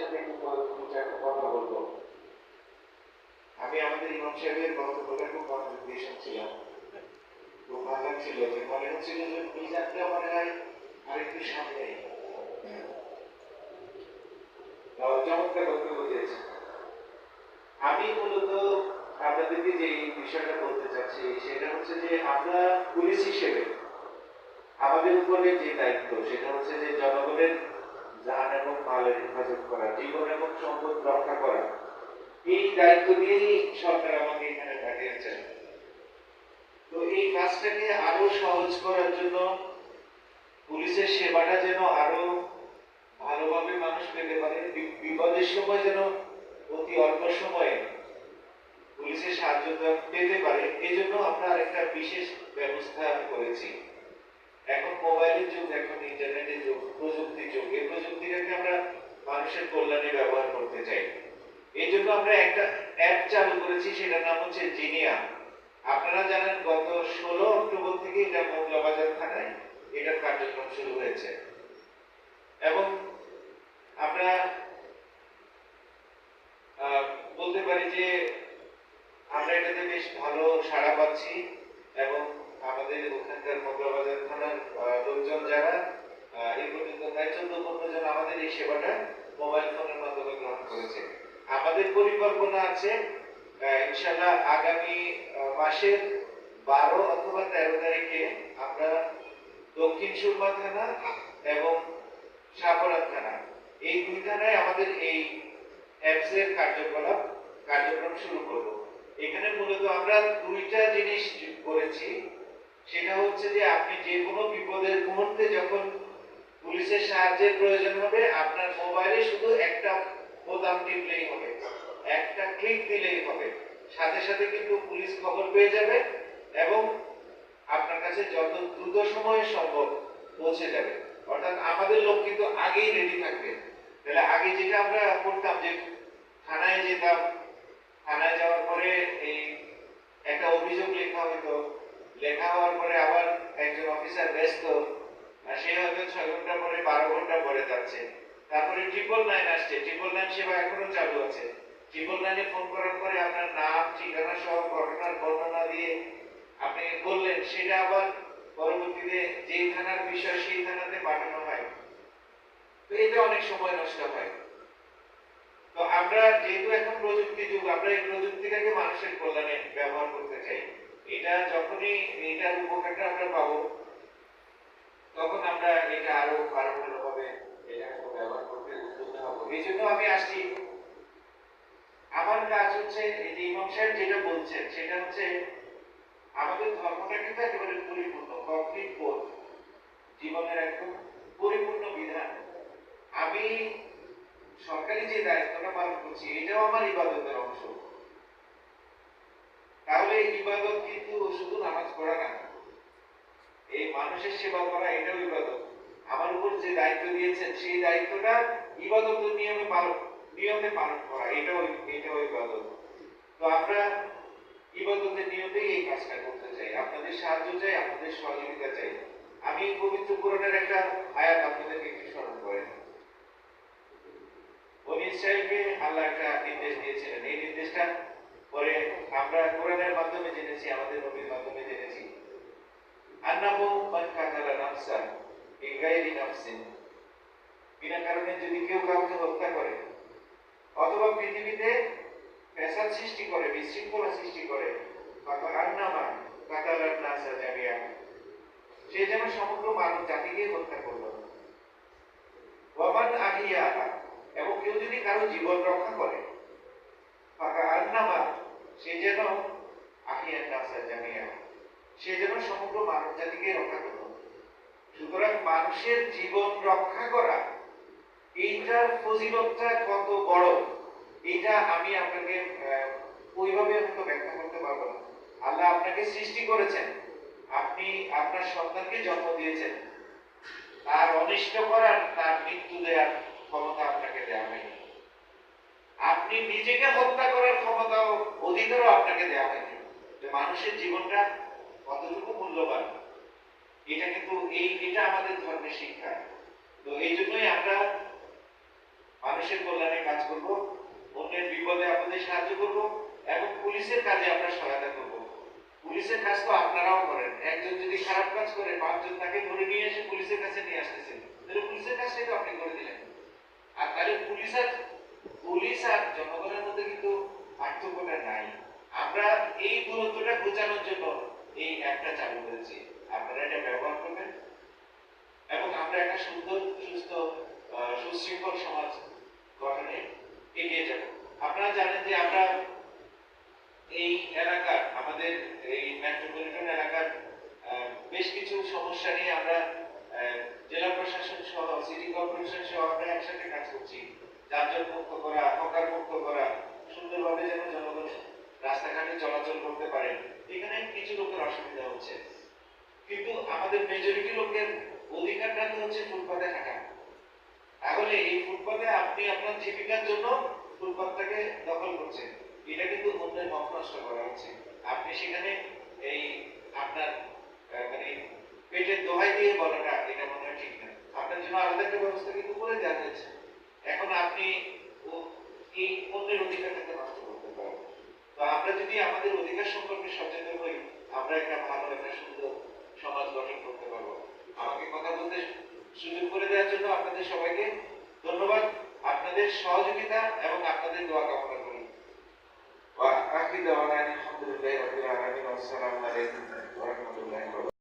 সাথে একটু কথা বলব আমি আমাদের ইমাম সাহেবের বক্তব্যটা খুব মনোযোগ দিয়ে শুনছিলাম খুব ভালো লাগছিল যে মনে হচ্ছিল যে মিজানটা মনে হয় আরেকটু সামনে। চমৎকার বক্তব্য আমি মূলত আপনাদেরকে যে বিষয়টা বলতে চাচ্ছি, সেটা হচ্ছে যে আমরা পুলিশ হিসেবে আমাদের উপরে যে দায়িত্ব, সেটা হচ্ছে যে জনগণের জান এবং মালের হেফাজত করা, জীবন এবং সম্পদ রক্ষা করা। এই দায়িত্ব দিয়েই সরকার আমাকে এখানে পাঠিয়েছেন তো এই কাজটাকে আরও সহজ করার জন্য পুলিশের সেবাটা যেন আরও ভালোভাবে মানুষ পেতে পারে বিপদের সময় যেন অতি অল্প সময়ে পুলিশের সাহায্য পেতে পারে এই জন্য আমরা একটা বিশেষ ব্যবস্থা করেছি। এখন মোবাইলের যুগ, এখন ইন্টারনেটের যুগ, প্রযুক্তির যুগ। এই প্রযুক্তিটাকে আমরা মানুষের কল্যাণে ব্যবহার করতে চাই। এই জন্য আমরা একটা অ্যাপ চালু করেছি, সেটার নাম হচ্ছে জিনিয়া। আপনারা জানেন, গত ষোলো অক্টোবর থেকে এটা মংলাবাজার থানায় এটার কার্যক্রম শুরু হয়েছে। এবং আমরা বলতে পারি যে আমরা এটাতে বেশ ভালো সাড়া পাচ্ছি এবং আমাদের ওখানকার মঙ্গলবাজার থানার লোকজন যারা এই পর্যন্ত প্রায় চোদ্দ পনেরো জন আমাদের এই সেবাটা মোবাইল ফোনের মাধ্যমে গ্রহণ করেছে। আমাদের পরিকল্পনা আছে ইনশাল্লাহ আগামী মাসের বারো অথবা তেরো তারিখে আমরা দক্ষিণ সুরমা থানা এবং সাগরা থানা, এই দুই থানায় আমাদের এই অ্যাপস এর কার্যকলাপ, কার্যক্রম শুরু করব। এখানে মূলত আমরা দুইটা জিনিস করেছি। সেটা হচ্ছে যে আপনি যে কোনো বিপদের মুহূর্তে যখন পুলিশের সাহায্যের প্রয়োজন হবে, আপনার মোবাইলে শুধু একটা বোতাম টিপলেই হবে, একটা ক্লিক দিলেই হবে। সাথে সাথে কিন্তু পুলিশ খবর পেয়ে যাবে এবং আপনার কাছে যত দ্রুত সময়ে সম্ভব পৌঁছে যাবে। অর্থাৎ আমাদের লোক কিন্তু আগেই রেডি থাকবে। তাহলে আগে যেটা আমরা করতাম যে থানায় যেতাম, থানায় যাওয়ার পরে এই একটা অভিযোগ লেখা হতো লেখা হওয়ার পরে আবার একজন অফিসার ব্যস্ত, আর সে হয়তো ছয় ঘণ্টা পরে, বারো ঘণ্টা পরে যাচ্ছে। তারপরে ট্রিপল নাইন আসছে। ট্রিপল নাইন সেবা এখনও চালু আছে। ট্রিপল নাইনে ফোন করার পরে আপনার নাম, ঠিকানা সহ ঘটনার বর্ণনা দিয়ে আপনি বললেন সেটা আবার পরবর্তীতে যেই থানার বিষয়, সেই থানাতে পাঠানো হয়। তো এতে অনেক সময় নষ্ট হয়। তো আমরা যেহেতু এখন প্রযুক্তি যুগ, আমরা এই প্রযুক্তিটাকে মানুষের কল্যাণে ব্যবহার করতে চাই। এটা যখনই এটার উপকারটা আমরা পাবো, তখন আমরা এটা আরও আরও ভালোভাবে এটাকে ব্যবহার করতে উদ্বুদ্ধ হব। এই জন্য আমি আসছি। আমার কাজ হচ্ছে এই ইমাম সাহেব যেটা বলছেন, সেটা হচ্ছে আমাদের ধর্মটা কিন্তু একেবারে পরিপূর্ণ কমপ্লিট কোড জীবনের একদম পরিপূর্ণ বিধান। আমি সরকারি যে দায়িত্বটা পালন করছি, এটাও আমার ইবাদতের অংশ তাহলে এই ইবাদত কিন্তু শুধু নামাজ পড়া না। এই মানুষের সেবা করা এটাও ইবাদত। আমার উপর যে দায়িত্ব দিয়েছেন, সেই দায়িত্বটা ইবাদতের নিয়মে পালন নিয়মে পালন করা, এটাও এটাও ইবাদত। তো আমরা ইবাদতের নিয়মেই এই কাজটা করতে চাই। আপনাদের সাহায্য চাই, আপনাদের সহযোগিতা চাই। আমি পবিত্র কোরআনের একটা আয়াত আপনাদেরকে একটু স্মরণ করেন বনি আল্লাহ একটা নির্দেশ দিয়েছিলেন। এই নির্দেশটা পরে আমরা কোরআনের মাধ্যমে জেনেছি, আমাদের নবীর মাধ্যমে জেনেছি। আন্নাহু মান কাতালা নাফসা বিগাইরি নাফসিন। বিনা কারণে যদি কেউ কাউকে হত্যা করে, অথবা পৃথিবীতে ফ্যাসাদ সৃষ্টি করে, বিশৃঙ্খলা সৃষ্টি করে তখন আন্নামা কাতালার নাসা জামিয়া। সে যেন সমগ্র মানব জাতিকে হত্যা করল। ওয়ামান আহিয়া, এবং কেউ যদি কারও জীবন রক্ষা করে ফাঁকা আন্নামা সে যেন সে যেন সমগ্র মানব জাতিকে রক্ষা করল। সুতরাং মানুষের জীবন রক্ষা করা এইটার ফজিলতটা কত বড় এটা আমি আপনাকে ওইভাবে হয়তো ব্যাখ্যা করতে পারব না। আল্লাহ আপনাকে সৃষ্টি করেছেন। আপনি আপনার সন্তানকে জন্ম দিয়েছেন। তার অনিষ্ট করার তার মৃত্যু দেওয়ার ক্ষমতা আপনাকে দেওয়া হয়নি। আপনি নিজেকে হত্যা করার ক্ষমতাও অধিকারও আপনাকে দেওয়া হয়নি যে মানুষের জীবনটা কতটুকু মূল্যবান, এটা কিন্তু এই, এটা আমাদের ধর্মের শিক্ষা। তো এই জন্যই আমরা মানুষের কল্যাণে কাজ করব, অন্যের বিপদে আপনাদের সাহায্য করব এবং পুলিশের কাজে আমরা সহায়তা করব। পুলিশের কাজ তো আপনারাও করেন। একজন যদি খারাপ কাজ করে, পাঁচজন তাকে ধরে নিয়ে এসে পুলিশের কাছে নিয়ে আসতেছেন তাহলে পুলিশের কাজটাই তো আপনি করে দিলেন। আর তাহলে পুলিশ আর পুলিশ আর জনগণের মধ্যে কিন্তু পার্থক্যটা নাই। আমরা এই দূরত্বটা বোঝানোর জন্য এই অ্যাপটা চালু করেছি। আপনারা এটা ব্যবহার করবেন। এবং আমরা একটা সুন্দর, সুস্থ সুশৃঙ্খল সমাজ গঠনে এগিয়ে যাব। আপনারা জানেন যে আমরা এই এলাকার, আমাদের এই মেট্রোপলিটন এলাকার বেশ কিছু সমস্যা নিয়ে আমরা জেলা প্রশাসন সহ সিটি কর্পোরেশন সহ আমরা একসাথে কাজ করছি। যানজট মুক্ত করা হকার মুক্ত করা, সুন্দরভাবে যেন জনগণ রাস্তাঘাটে চলাচল করতে পারে, এখানে কিছু লোকের অসুবিধা হচ্ছে। কিন্তু আমাদের মেজরিটি লোকের অধিকারটা তো হচ্ছে ফুটপাতে থাকা। তাহলে এই ফুটপাতে আপনি আপনার জীবিকার জন্য ফুটপাতটাকে দখল করছেন। এটা কিন্তু অন্যের হক নষ্ট করা হচ্ছে। আপনি সেখানে এই আপনার মানে পেটের দোহাই দিয়ে বলাটা এটা মনে হয় ঠিক না। আপনার জন্য আলাদা একটা ব্যবস্থা কিন্তু করে দেওয়া হয়েছে এখন আপনি ও- এই অন্যের অধিকারটাকে নষ্ট করতে পারেন তো আমরা যদি আমাদের অধিকার সম্পর্কে সচেতন হই আমরা একটা ভালো একটা সুন্দর সমাজ গঠন করতে পারব। আমাকে কথা বলতে সুযোগ করে দেওয়ার জন্য আপনাদের সবাইকে ধন্যবাদ। আপনাদের সহযোগিতা এবং আপনাদের দোয়া কামনা করি। আলহামদুলিল্লাহ আসসালামু আলাইকুম ওয়া রাহমাতুল্লাহি